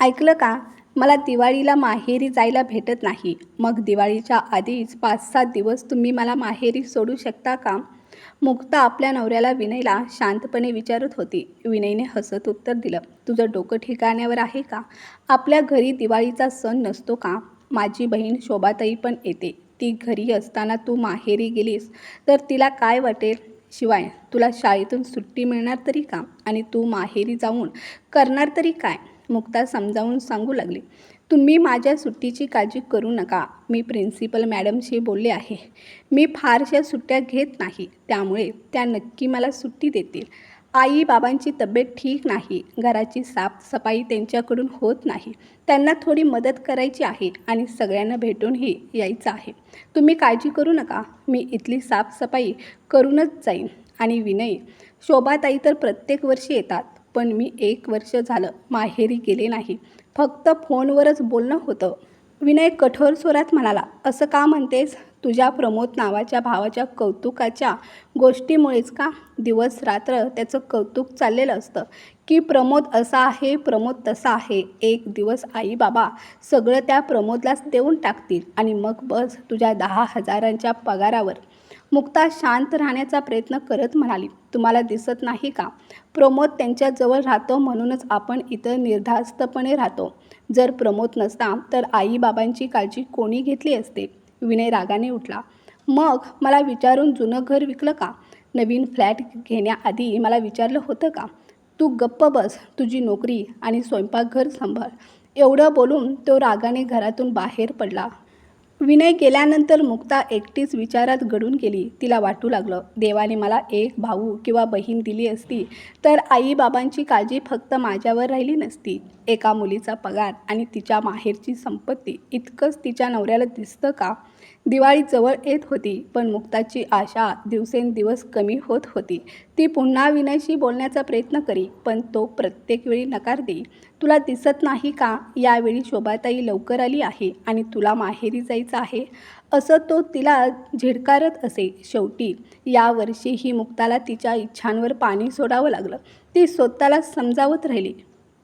ऐकलं का? मला दिवाळीला माहेरी जायला भेटत नाही. मग दिवाळीच्या आधीच पाच सात दिवस तुम्ही मला माहेरी सोडू शकता का? मुक्ता आपल्या नवऱ्याला विनयला शांतपणे विचारत होती. विनयने हसत उत्तर दिलं तुझं डोकं ठिकाण्यावर आहे का? आपल्या घरी दिवाळीचा सण नसतो का? माझी बहीण शोभाताई पण येते. ती घरी असताना तू माहेरी गेलीस तर तिला काय वाटेल? शिवाय तुला शाळेतून सुट्टी मिळणार तरी का? आणि तू माहेरी जाऊन करणार तरी काय? मुक्ता समजावून सांगू लागली. तुम्ही माझ्या सुट्टीची काळजी करू नका. मी प्रिन्सिपल मॅडमशी बोलले आहे. मी फारशा सुट्ट्या घेत नाही. त्यामुळे त्या नक्की मला सुट्टी देतील. आई बाबांची तब्येत ठीक नाही. घराची साफसफाई त्यांच्याकडून होत नाही. त्यांना थोडी मदत करायची आहे आणि सगळ्यांना भेटूनही यायचं आहे. तुम्ही काळजी करू नका. मी इथली साफसफाई करूनच जाईन. आणि विनय शोभाताई तर प्रत्येक वर्षी येतात. पण मी एक वर्ष झालं माहेरी गेले नाही. फक्त फोनवरच बोलणं होतं. विनय कठोर स्वरात म्हणाला असं का म्हणतेस? तुझ्या प्रमोद नावाच्या भावाच्या कौतुकाच्या गोष्टीमुळेच का? दिवस रात्र त्याचं कौतुक चाललेलं असतं. की प्रमोद असा आहे प्रमोद तसा आहे. एक दिवस आई बाबा सगळं त्या प्रमोदलाच देऊन टाकतील आणि मग बस तुझ्या दहा हजारांच्या पगारावर. मुक्ता शांत राहण्याचा प्रयत्न करत म्हणाली तुम्हाला दिसत नाही का? प्रमोद त्यांच्याजवळ राहतो म्हणूनच आपण इतर निर्धास्तपणे राहतो. जर प्रमोद नसता तर आईबाबांची काळजी कोणी घेतली असते? विनय रागाने उठला. मग मला विचारून जुनं घर विकलं का? नवीन फ्लॅट घेण्याआधी मला विचारलं होतं का? तू गप्प बस तुझी नोकरी आणि स्वयंपाकघर सांभाळ. एवढं बोलून तो रागाने घरातून बाहेर पडला. विनय गेल्यानंतर मुक्ता एकटीच विचारात गडून गेली. तिला वाटू लागलं देवाने मला एक भाऊ किंवा बहीण दिली असती तर आईबाबांची काळजी फक्त माझ्यावर राहिली नसती. एका मुलीचा पगार आणि तिच्या माहेरची संपत्ती इतकंच तिच्या नवऱ्याला दिसतं का? दिवाळी जवळ येत होती पण मुक्ताची आशा दिवसेंदिवस कमी होत होती. ती पुन्हा विनयशी बोलण्याचा प्रयत्न करी पण तो प्रत्येक वेळी नकार देई. तुला दिसत नाही का? यावेळी शोभाताई लवकर आली आहे आणि तुला माहेरी जायचं आहे. असं तो तिला झिडकारत असे. शेवटी यावर्षी ही मुक्ताला तिच्या इच्छांवर पाणी सोडावं लागलं. ती स्वतःला समजावत राहिली.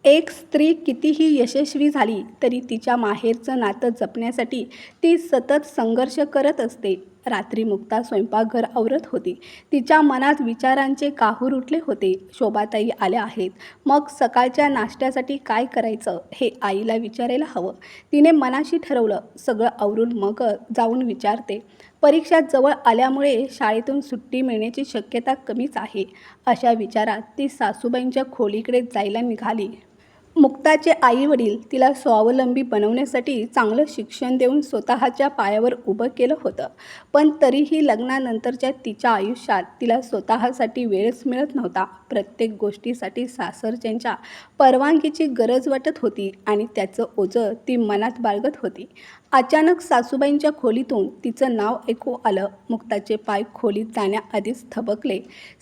एक स्त्री कितीही यशस्वी झाली तरी तिच्या माहेरचं नातं जपण्यासाठी ती सतत संघर्ष करत असते. रात्री मुक्ता स्वयंपाकघर आवरत होती. तिच्या मनात विचारांचे काहूर उठले होते. शोभाताई आल्या आहेत. मग सकाळच्या नाश्त्यासाठी काय करायचं हे आईला विचारायला हवं. तिने मनाशी ठरवलं सगळं आवरून मग जाऊन विचारते. परीक्षा जवळ आल्यामुळे शाळेतून सुट्टी मिळण्याची शक्यता कमीच आहे. अशा विचारात ती सासूबाईंच्या खोलीकडे जायला निघाली. मुक्ताचे आई वडील तिला स्वावलंबी बनवण्यासाठी चांगलं शिक्षण देऊन स्वतःच्या पायावर उभं केलं होतं. पण तरीही लग्नानंतरच्या तिच्या आयुष्यात तिला स्वतःसाठी वेळच मिळत नव्हता. प्रत्येक गोष्टीसाठी सासरच्यांच्या परवानगीची गरज वाटत होती आणि त्याचं ओझं ती मनात बाळगत होती. अचानक सासूबाईंच्या खोलीतून तिचं नाव ऐकू आलं. मुक्ताचे पाय खोलीत जाण्याआधीच थबकले.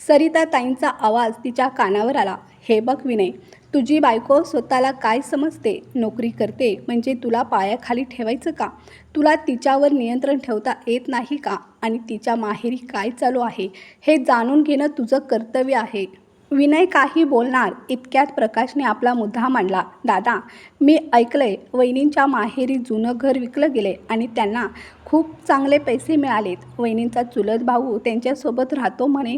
सरिता ताईंचा आवाज तिच्या कानावर आला. हे बघ विनय तुझी बायको स्वतःला काय समजते नोकरी करते म्हणजे तुला पायाखाली ठेवायचं का? तुला तिच्यावर नियंत्रण ठेवता येत नाही का? आणि तिच्या माहेरी काय चालू आहे? हे जाणून घेणं तुझं कर्तव्य आहे. विनय काही बोलणार इतक्यात प्रकाशने आपला मुद्दा मांडला. दादा मी ऐकलंय वहिनींच्या माहेरी जुनं घर विकलं गेले आणि त्यांना खूप चांगले पैसे मिळालेत. वहिनींचा चुलत भाऊ त्यांच्यासोबत राहतो म्हणे.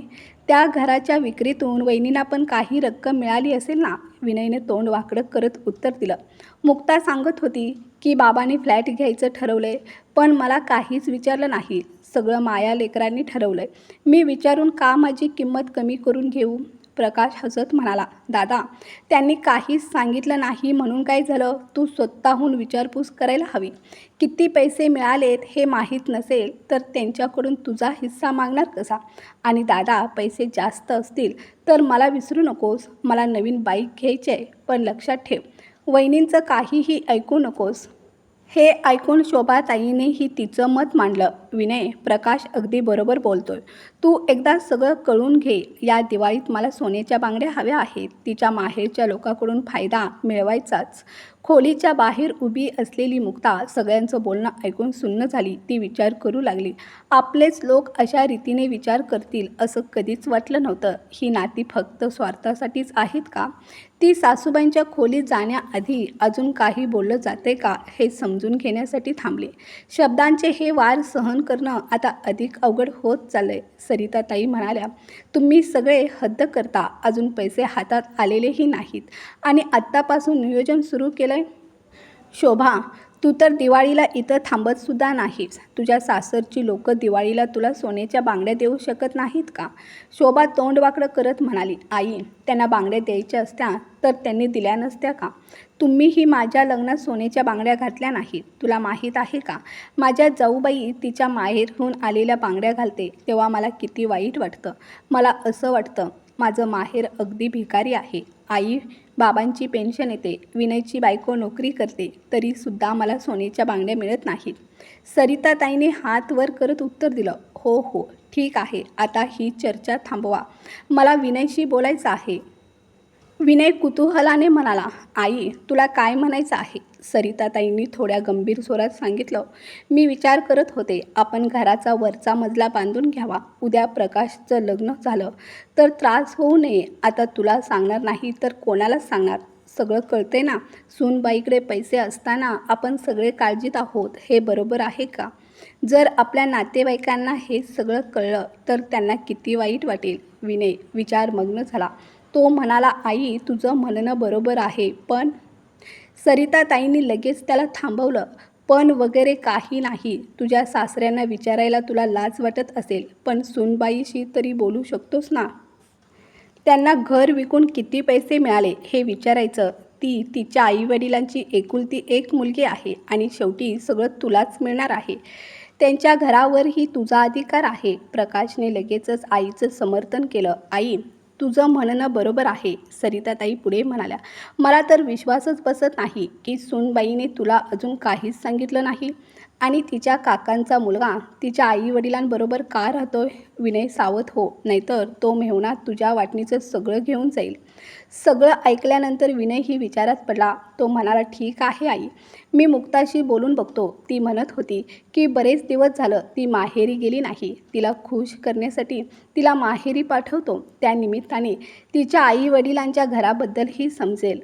त्या घराच्या विक्रीतून वहिनींना पण काही रक्कम मिळाली असेल ना? विनयने तोंड वाकडं करत उत्तर दिलं. मुक्ता सांगत होती की बाबांनी फ्लॅट घ्यायचं ठरवलंय पण मला काहीच विचारलं नाही. सगळं माया लेकरांनी ठरवलंय. मी विचारून का माझी किंमत कमी करून घेऊ? प्रकाश हसत म्हणाला दादा त्यांनी काहीच सांगितलं नाही म्हणून काय झालं? तू स्वतःहून विचारपूस करायला हवी. किती पैसे मिळालेत हे माहीत नसेल तर त्यांच्याकडून तुझा हिस्सा मागणार कसा? आणि दादा पैसे जास्त असतील तर मला विसरू नकोस. मला नवीन बाईक घ्यायची आहे पण लक्षात ठेव वहिनींचं काहीही ऐकू नकोस. हे ऐकून शोभाताईनेही तिचं मत मांडलं. विनय प्रकाश अगदी बरोबर बोलतोय. तू एकदा सगळं कळून घे या दिवाळीत मला सोन्याच्या बांगड्या हव्या आहेत. तिच्या माहेरच्या लोकांकडून फायदा मिळवायचाच. खोलीच्या बाहेर उभी असलेली मुक्ता सगळ्यांचं बोलणं ऐकून सुन्न झाली. ती विचार करू लागली. आपलेच लोक अशा रीतीने विचार करतील असं कधीच वाटलं नव्हतं. ही नाती फक्त स्वार्थासाठीच आहेत का? ती सासूबाईंच्या खोलीत जाण्याआधी अजून काही बोललं जाते का हे समजून घेण्यासाठी थांबले. शब्दांचे हे वार सहन करणं आता अधिक अवघड होत चाललंय. सरिताताई म्हणाल्या तुम्ही सगळे हद्द करता अजून पैसे हातात आलेलेही नाहीत. आणि आत्तापासून नियोजन सुरू केलंय? शोभा तू तर दिवाळीला इथं थांबतसुद्धा नाहीस. तुझ्या सासरची लोक दिवाळीला तुला सोन्याच्या बांगड्या देऊ शकत नाहीत का? शोभा तोंड वाकडं करत म्हणाली आई त्यांना बांगड्या द्यायच्या असत्या तर त्यांनी दिल्या नसत्या का? तुम्हीही माझ्या लग्नात सोन्याच्या बांगड्या घातल्या नाहीत. तुला माहीत आहे का? माझ्या जाऊबाई तिच्या माहेरहून आलेल्या बांगड्या घालते तेव्हा मला किती वाईट वाटतं. मला असं वाटतं माझं माहेर अगदी भिकारी आहे. आई बाबांची पेन्शन येते विनयची बायको नोकरी करते तरीसुद्धा मला सोन्याच्या बांगड्या मिळत नाहीत. सरिताताईने हात वर करत उत्तर दिलं हो हो ठीक आहे आता ही चर्चा थांबवा. मला विनयशी बोलायचं आहे. विनय कुतूहलाने म्हणाला आई तुला काय म्हणायचं आहे? सरिताताईंनी थोड्या गंभीर स्वरात सांगितलं मी विचार करत होते आपण घराचा वरचा मजला बांधून घ्यावा. उद्या प्रकाशचं लग्न झालं तर त्रास होऊ नये. आता तुला सांगणार नाही तर कोणालाच सांगणार? सगळं कळते ना? सूनबाईकडे पैसे असताना आपण सगळे काळजीत आहोत हे बरोबर आहे का? जर आपल्या नातेवाईकांना हे सगळं कळलं तर त्यांना किती वाईट वाटेल. विनय विचारमग्न झाला. तो म्हणाला आई तुझं म्हणणं बरोबर आहे पण सरिताताईंनी लगेच त्याला थांबवलं. पण वगैरे काही नाही. तुझ्या सासऱ्यांना विचारायला तुला लाज वाटत असेल पण सुनबाईशी तरी बोलू शकतोस ना त्यांना घर विकून किती पैसे मिळाले हे विचारायचं. ती तिच्या आईवडिलांची एकुलती एक मुलगी आहे आणि शेवटी सगळं तुलाच मिळणार आहे. त्यांच्या घरावरही तुझा अधिकार आहे. प्रकाशने लगेचच आईचं समर्थन केलं. आई तुझं म्हणणं बरोबर आहे सरिताताई पुढे म्हणाल्या. मला तर विश्वासच बसत नाही की सूनबाईने तुला अजून काहीच सांगितलं नाही. आणि तिच्या काकांचा मुलगा तिच्या आईवडिलांबरोबर का राहतोय विनय सावध हो नाहीतर तो मेहुणा तुझ्या वाटणीचं सगळं घेऊन जाईल. सगळं ऐकल्यानंतर विनय ही विचारात पडला तो म्हणाला ठीक आहे आई. मी मुक्ताशी बोलून बघतो. ती म्हणत होती की बरेच दिवस झालं ती माहेरी गेली नाही. तिला खुश करण्यासाठी तिला माहेरी पाठवतो. त्या निमित्ताने तिच्या आई वडिलांच्या घराबद्दलही समजेल.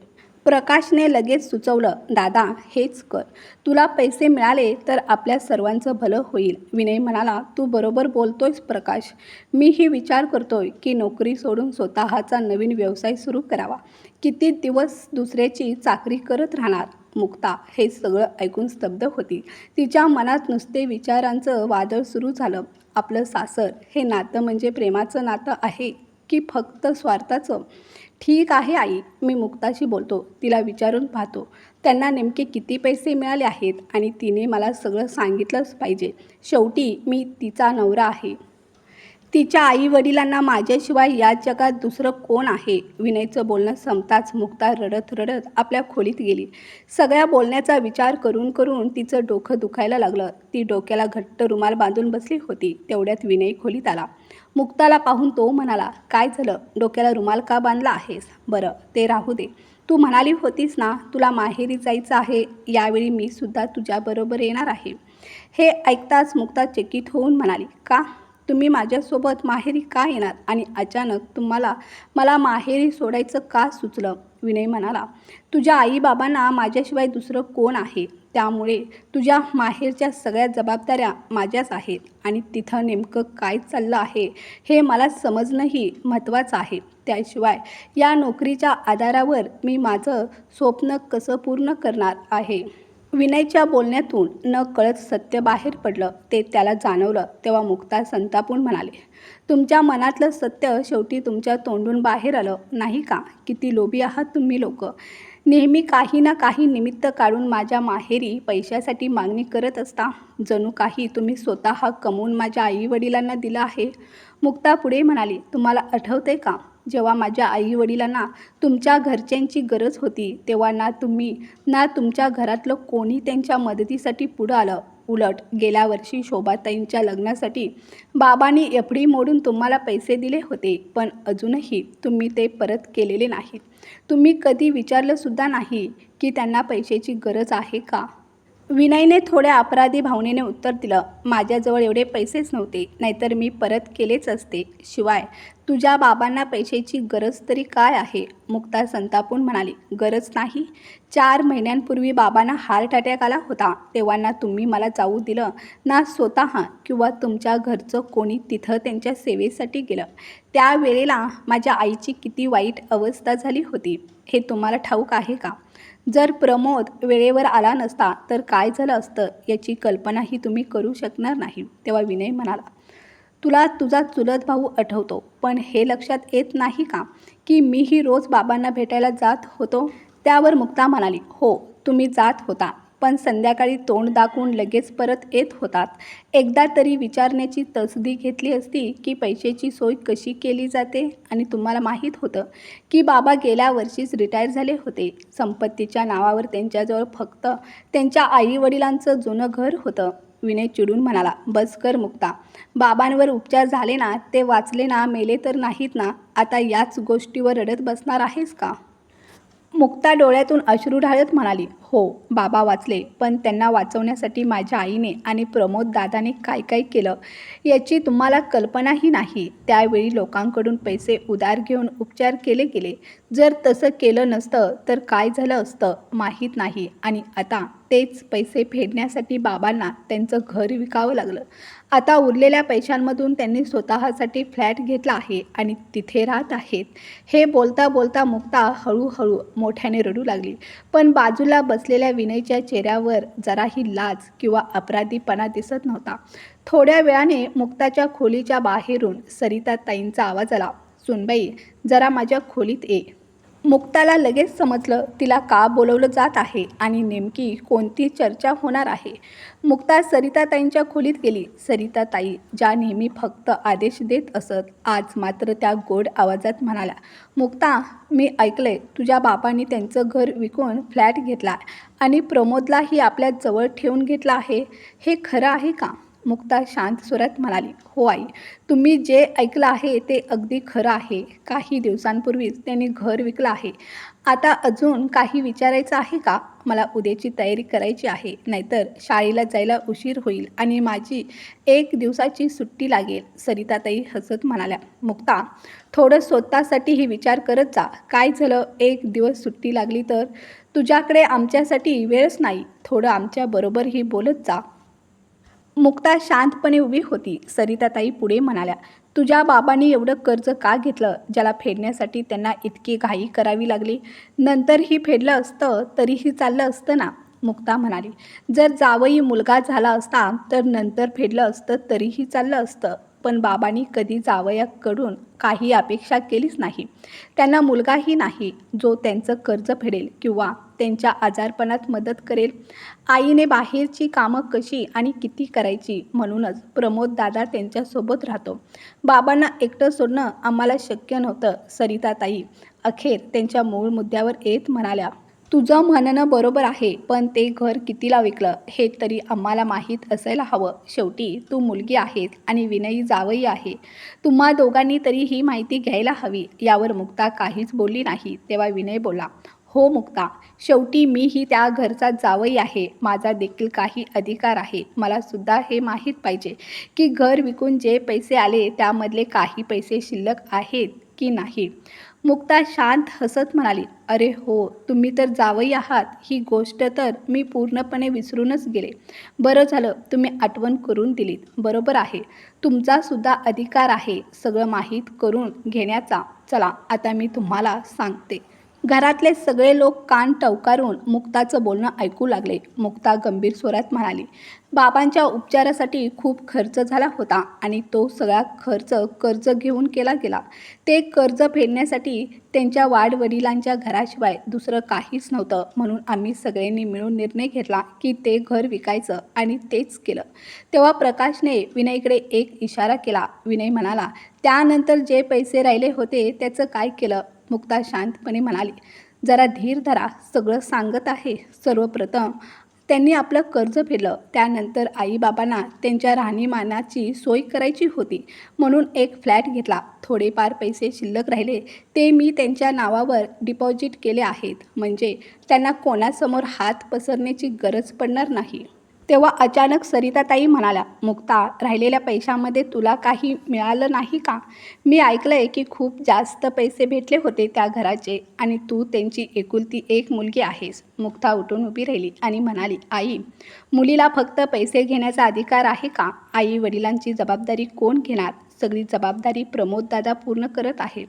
प्रकाशने लगेच सुचवलं दादा हेच कर. तुला पैसे मिळाले तर आपल्या सर्वांचं भलं होईल. विनय म्हणाला तू बरोबर बोलतोयस प्रकाश. मीही विचार करतोय की नोकरी सोडून स्वतःचा नवीन व्यवसाय सुरू करावा. किती दिवस दुसऱ्याची चाकरी करत राहणार? मुक्ता हे सगळं ऐकून स्तब्ध होती. तिच्या मनात नुसते विचारांचं वादळ सुरू झालं. आपलं सासर हे नातं म्हणजे प्रेमाचं नातं आहे की फक्त स्वार्थाचं? ठीक आहे आई. मी मुक्ताशी बोलतो. तिला विचारून पाहतो. त्यांना नेमके किती पैसे मिळाले आहेत आणि तिने मला सगळं सांगितलंच पाहिजे. शेवटी मी तिचा नवरा आहे. तिच्या आई वडिलांना माझ्याशिवाय या जगात दुसरं कोण आहे? विनयचं बोलणं संपताच मुक्ता रडत रडत आपल्या खोलीत गेली. सगळ्या बोलण्याचा विचार करून करून तिचं डोकं दुखायला लागलं. ती डोक्याला घट्ट रुमाल बांधून बसली होती. तेवढ्यात विनय खोलीत आला. मुक्ताला पाहून तो म्हणाला काय झालं? डोक्याला रुमाल का बांधला आहेस? बरं ते राहू दे. तू म्हणाली होतीस ना तुला माहेरी जायचं आहे. यावेळी मी सुद्धा तुझ्याबरोबर येणार आहे. हे ऐकताच मुक्ता चकित होऊन म्हणाली का? तुम्ही माझ्यासोबत माहेरी का येणार? आणि अचानक तुम्हाला मला माहेरी सोडायचं का सुचलं? विनय म्हणाला तुझ्या आईबाबांना माझ्याशिवाय दुसरं कोण आहे? त्यामुळे तुझ्या माहेरच्या सगळ्या जबाबदाऱ्या माझ्याच आहेत. आणि तिथं नेमकं काय चाललं आहे हे मला समजणंही महत्त्वाचं आहे. त्याशिवाय या नोकरीच्या आधारावर मी माझं स्वप्न कसं पूर्ण करणार आहे? विनयच्या बोलण्यातून न कळत सत्य बाहेर पडलं ते त्याला जाणवलं तेव्हा मुक्ता संतापून म्हणाले तुमच्या मनातलं सत्य शेवटी तुमच्या तोंडून बाहेर आलं नाही का? किती लोभी आहात तुम्ही लोक. नेहमी काही ना काही निमित्त काढून माझ्या माहेरी पैशासाठी मागणी करत असता. जणू काही तुम्ही स्वतः कमवून माझ्या आईवडिलांना दिलं आहे. मुक्ता पुढे म्हणाली तुम्हाला आठवते का? जेव्हा माझ्या आईवडिलांना तुमच्या घरच्यांची गरज होती तेव्हा ना तुम्ही ना तुमच्या घरातलं कोणी त्यांच्या मदतीसाठी पुढं आलं. उलट गेल्या वर्षी शोभाताईंच्या लग्नासाठी बाबांनी एफडी मोडून तुम्हाला पैसे दिले होते पण अजूनही तुम्ही ते परत केलेले नाहीत. तुम्ही कधी विचारलंसुद्धा नाही की त्यांना पैशाची गरज आहे का? विनयने थोड्या अपराधी भावनेने उत्तर दिलं माझ्याजवळ एवढे पैसेच नव्हते नाहीतर मी परत केलेच असते. शिवाय तुझ्या बाबांना पैशाची गरज तरी काय आहे? मुक्ता संतापून म्हणाली गरज नाही. चार महिन्यांपूर्वी बाबांना हार्ट अटॅक आला होता. तेव्हा ना तुम्ही मला जाऊ दिलं. ना स्वतः किंवा तुमच्या घरचं कोणी तिथं त्यांच्या सेवेसाठी गेलं. त्यावेळेला माझ्या आईची किती वाईट अवस्था झाली होती. हे तुम्हाला ठाऊक आहे का? जर प्रमोद वेळेवर आला नसता तर काय झालं असतं याची कल्पनाही तुम्ही करू शकणार नाही. तेव्हा विनय म्हणाला तुला तुझा चुलत भाऊ आठवतो पण हे लक्षात येत नाही का की मीही रोज बाबांना भेटायला जात होतो? त्यावर मुक्ता म्हणाली हो तुम्ही जात होता पण संध्याकाळी तोंड दाखवून लगेच परत येत होतात. एकदा तरी विचारण्याची तसदी घेतली असती की पैशाची सोय कशी केली जाते? आणि तुम्हाला माहीत होतं की बाबा गेल्या वर्षीच रिटायर झाले होते. संपत्तीच्या नावावर त्यांच्याजवळ फक्त त्यांच्या आईवडिलांचं जुनं घर होतं. विनय चिडून म्हणाला बस कर मुक्ता. बाबांवर उपचार झाले ना ते वाचले ना मेले तर नाहीत ना आता याच गोष्टीवर रडत बसणार आहेस का? मुक्ता डोळ्यातून अश्रू ढाळत म्हणाली हो बाबा वाचले. पण त्यांना वाचवण्यासाठी माझ्या आईने आणि प्रमोद दादाने काय काय केलं याची तुम्हाला कल्पनाही नाही. त्यावेळी लोकांकडून पैसे उधार घेऊन उपचार केले गेले. जर तसं केलं नसतं तर काय झालं असतं माहीत नाही. आणि आता तेच पैसे फेडण्यासाठी बाबांना त्यांचं घर विकावं लागलं. आता उरलेल्या पैशांमधून त्यांनी स्वतःसाठी फ्लॅट घेतला आहे आणि तिथे राहत आहेत. हे बोलता बोलता मुक्ता हळूहळू मोठ्याने रडू लागली. पण बाजूला बस असलेल्या विनयच्या चेहऱ्यावर जराही लाज किंवा अपराधीपणा दिसत नव्हता. थोड्या वेळाने मुक्ताच्या खोलीच्या बाहेरून सरिता ताईंचा आवाज आला सुनबाई जरा माझ्या खोलीत ये. मुक्ताला लगेच समजलं तिला का बोलवलं जात आहे आणि नेमकी कोणती चर्चा होणार आहे. मुक्ता सरिताताईंच्या खोलीत गेली. सरिताताई ज्या नेहमी फक्त आदेश देत असत आज मात्र त्या गोड आवाजात म्हणाल्या मुक्ता मी ऐकलंय तुझ्या बापांनी त्यांचं घर विकून फ्लॅट घेतला आणि प्रमोदलाही आपल्या जवळ ठेवून घेतला आहे. हे खरं आहे का? मुक्ता शांत स्वरात म्हणाली हो आई तुम्ही जे ऐकलं आहे ते अगदी खरं आहे. काही दिवसांपूर्वीच त्यांनी घर विकलं आहे. आता अजून काही विचारायचं आहे का? मला उद्याची तयारी करायची आहे नाहीतर शाळेला जायला उशीर होईल आणि माझी एक दिवसाची सुट्टी लागेल सरिताताई हसत म्हणाल्या. मुक्ता थोडं स्वतःसाठीही विचार करत जा. काय झालं? एक दिवस सुट्टी लागली तर तुझ्याकडे आमच्यासाठी वेळच नाही. थोडं आमच्याबरोबरही बोलत जा. मुक्ता शांतपणे उभी होती. सरिताताई पुढे म्हणाल्या तुझ्या बाबांनी एवढं कर्ज का घेतलं? ज्याला फेडण्यासाठी त्यांना इतकी घाई करावी लागली. नंतरही फेडलं असतं तरीही चाललं असतं ना? मुक्ता म्हणाली जर जावई मुलगा झाला असता तर नंतर फेडलं असतं तरीही चाललं असतं. पण बाबांनी कधी जावयाकडून काही अपेक्षा केलीच नाही. त्यांना मुलगाही नाही जो त्यांचं कर्ज फेडेल किंवा त्यांच्या आजारपणात मदत करेल. आईने बाहेरची कामं कशी आणि किती करायची म्हणूनच प्रमोद दादा त्यांच्यासोबत राहतो. बाबांना एकटं सोडणं आम्हाला शक्य नव्हतं सरिताताई अखेर त्यांच्या मूळ मुद्द्यावर येत म्हणाल्या तुझं म्हणणं बरोबर आहे पण ते घर कितीला विकलं हे तरी आम्हाला माहीत असायला हवं. शेवटी तू मुलगी आहेस आणि विनयी जावई आहे. तुम्हा दोघांनी तरी ही माहिती घ्यायला हवी. यावर मुक्ता काहीच बोलली नाही. तेव्हा विनय बोला हो मुक्ता शेवटी मीही त्या घरचा जावई आहे. माझा देखील काही अधिकार आहे. मला सुद्धा हे माहीत पाहिजे की घर विकून जे पैसे आले त्यामधले काही पैसे शिल्लक आहेत की नाही. मुक्ता शांत हसत म्हणाली अरे हो तुम्ही तर जावई आहात. ही गोष्ट तर मी पूर्णपणे विसरूनच गेले. बरं झालं तुम्ही आठवण करून दिलीत. बरोबर आहे. तुमचासुद्धा अधिकार आहे सगळं माहीत करून घेण्याचा. चला आता मी तुम्हाला सांगते. घरातले सगळे लोक कान टवकारून मुक्ताचं बोलणं ऐकू लागले. मुक्ता गंभीर स्वरात म्हणाली बाबांच्या उपचारासाठी खूप खर्च झाला होता आणि तो सगळा खर्च कर्ज घेऊन केला गेला. ते कर्ज फेडण्यासाठी त्यांच्या वाडवडिलांच्या घराशिवाय दुसरं काहीच नव्हतं. म्हणून आम्ही सगळ्यांनी मिळून निर्णय घेतला की ते घर विकायचं आणि तेच केलं. तेव्हा प्रकाशने विनयकडे एक इशारा केला. विनय म्हणाला त्यानंतर जे पैसे राहिले होते त्याचं काय केलं? मुक्ता शांतपणे म्हणाली. जरा धीर धरा सगळं सांगत आहे सर्वप्रथम. त्यांनी आपलं कर्ज फेडलं. त्यानंतर आईबाबांना त्यांच्या राहणीमानाची सोय करायची होती. म्हणून एक फ्लॅट घेतला. थोडेफार पैसे शिल्लक राहिले. ते मी त्यांच्या नावावर डिपॉझिट केले आहेत. म्हणजे त्यांना कोणासमोर हात पसरण्याची गरज पडणार नाही. तेव्हा अचानक सरिताताई म्हणाल्या मुक्ता राहिलेल्या पैशामध्ये तुला काही मिळालं नाही का? मी ऐकलं आहे की खूप जास्त पैसे भेटले होते त्या घराचे आणि तू त्यांची एकुलती एक मुलगी आहेस. मुक्ता उठून उभी राहिली आणि म्हणाली आई मुलीला फक्त पैसे घेण्याचा अधिकार आहे का? आई वडिलांची जबाबदारी कोण घेणार? सगळी जबाबदारी प्रमोददादा पूर्ण करत आहे.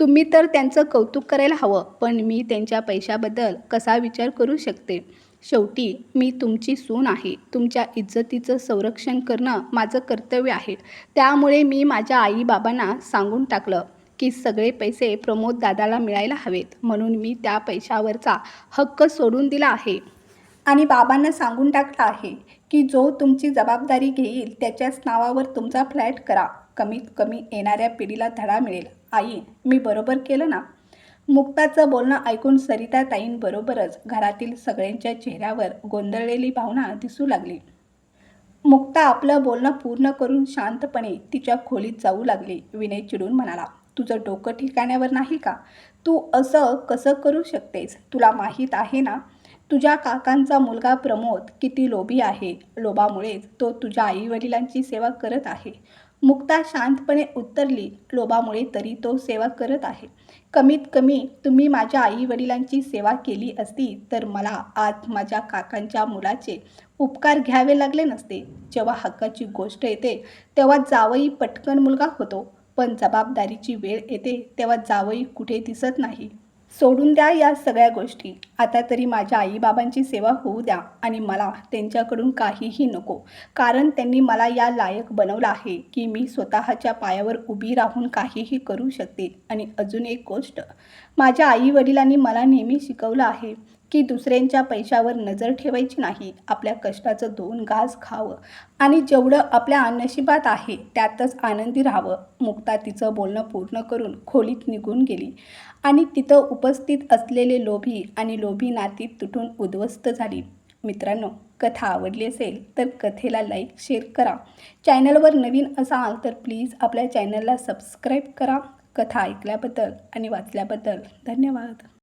तुम्ही तर त्यांचं कौतुक करायला हवं पण मी त्यांच्या पैशाबद्दल कसा विचार करू शकते? शेवटी मी तुमची सून आहे. तुमच्या इज्जतीचं संरक्षण करणं माझं कर्तव्य आहे. त्यामुळे मी माझ्या आईबाबांना सांगून टाकलं की सगळे पैसे प्रमोद दादाला मिळायला हवेत. म्हणून मी त्या पैशावरचा हक्क सोडून दिला आहे. आणि बाबांना सांगून टाकलं आहे की जो तुमची जबाबदारी घेईल त्याच्याच नावावर तुमचा फ्लॅट करा. कमीत कमी येणाऱ्या पिढीला धडा मिळेल. आई मी बरोबर केलं ना? मुक्ताचं बोलणं ऐकून सरिताताईंबरोबरच घरातील सगळ्यांच्या चेहऱ्यावर गोंधळलेली भावना दिसू लागली. मुक्ता आपलं बोलणं पूर्ण करून शांतपणे तिच्या खोलीत जाऊ लागली. विनय चिडून म्हणाला तुझं डोकं ठिकाण्यावर नाही का? तू असं कसं करू शकतेस? तुला माहीत आहे ना? तुझ्या काकांचा मुलगा प्रमोद किती लोभी आहे. लोभामुळेच तो तुझ्या आईवडिलांची सेवा करत आहे. मुक्ता शांतपणे उत्तरली लोभामुळे तरी तो सेवा करत आहे. कमीत कमी तुम्ही माझ्या आईवडिलांची सेवा केली असती तर मला आज माझ्या काकांच्या मुलाचे उपकार घ्यावे लागले नसते. जेव्हा हक्काची गोष्ट येते तेव्हा जावई पटकन मुलगा होतो. पण जबाबदारीची वेळ येते तेव्हा जावई कुठे दिसत नाही. सोडून द्या या सगळ्या गोष्टी. आता तरी माझ्या आईबाबांची सेवा होऊ द्या आणि मला त्यांच्याकडून काहीही नको. कारण त्यांनी मला या लायक बनवलं आहे की मी स्वतःच्या पायावर उभी राहून काहीही करू शकते. आणि अजून एक गोष्ट. माझ्या आईवडिलांनी मला नेहमी शिकवलं आहे की दुसऱ्यांच्या पैशावर नजर ठेवायची नाही. आपल्या कष्टाचं दोन घास खावं आणि जेवढं आपल्या नशिबात आहे त्यातच आनंदी राहावं. मुक्ता तिचं बोलणं पूर्ण करून खोलीत निघून गेली. आणि तिथं उपस्थित असलेले लोभी आणि लोभी नाती तुटून उद्ध्वस्त झाली. मित्रांनो कथा आवडली असेल तर कथेला लाईक शेअर करा. चॅनलवर नवीन असाल तर प्लीज आपल्या चॅनलला सबस्क्राईब करा. कथा ऐकल्याबद्दल आणि वाचल्याबद्दल धन्यवाद.